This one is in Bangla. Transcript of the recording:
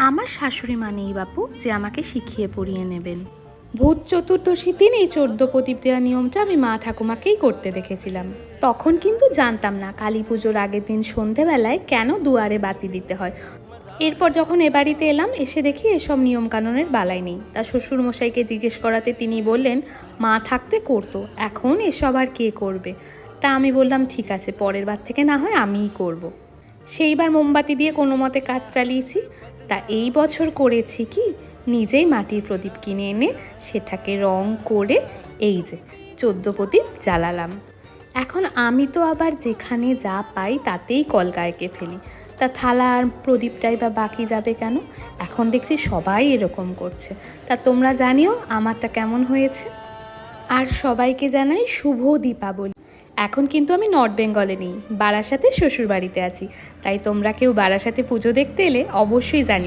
আমার শাশুড়ি মানেই বাপু যে আমাকে শিখিয়ে পড়িয়ে নেবেন। ভূত চতুর্দশী দিন এই চোদ্দ প্রদীপ দেওয়া নিয়মটা আমি মা ঠাকুমাকেই করতে দেখেছিলাম। তখন কিন্তু জানতাম না কালী পুজোর আগের দিন সন্ধেবেলায় কেন দুয়ারে বাতি দিতে হয়। এরপর যখন এ বাড়িতে এলাম, এসে দেখি এসব নিয়ম নিয়মকানুনের বালাই নেই। তা শ্বশুর মশাইকে জিজ্ঞেস করাতে তিনি বললেন, মা থাকতে করতো, এখন এসব আর কে করবে? তা আমি বললাম, ঠিক আছে, পরের বার থেকে না হয় আমিই করব। সেইবার মোমবাতি দিয়ে কোনো মতে কাজ চালিয়েছি। তা এই বছর করেছি কি? নিজেই মাটির প্রদীপ কিনে এনে সেটাকে রং করে এই যে, চোদ্দ প্রদীপ জ্বালালাম। এখন আমি তো আবার যেখানে যা পাই তাতেই কলকায়কে ফেলি। তা থালা আর প্রদীপটাই বা বাকি যাবে কেন? এখন দেখছি সবাই এরকম করছে। তা তোমরা জানিও আমারটা কেমন হয়েছে। আর সবাইকে জানাই শুভ দীপাবলি। এখন কিন্তু আমি নর্থ বেঙ্গলে নেই, বারাসাতে শ্বশুরবাড়িতে আছি। তাই তোমরা কেউ বারাসাতে পুজো দেখতে এলে অবশ্যই জানি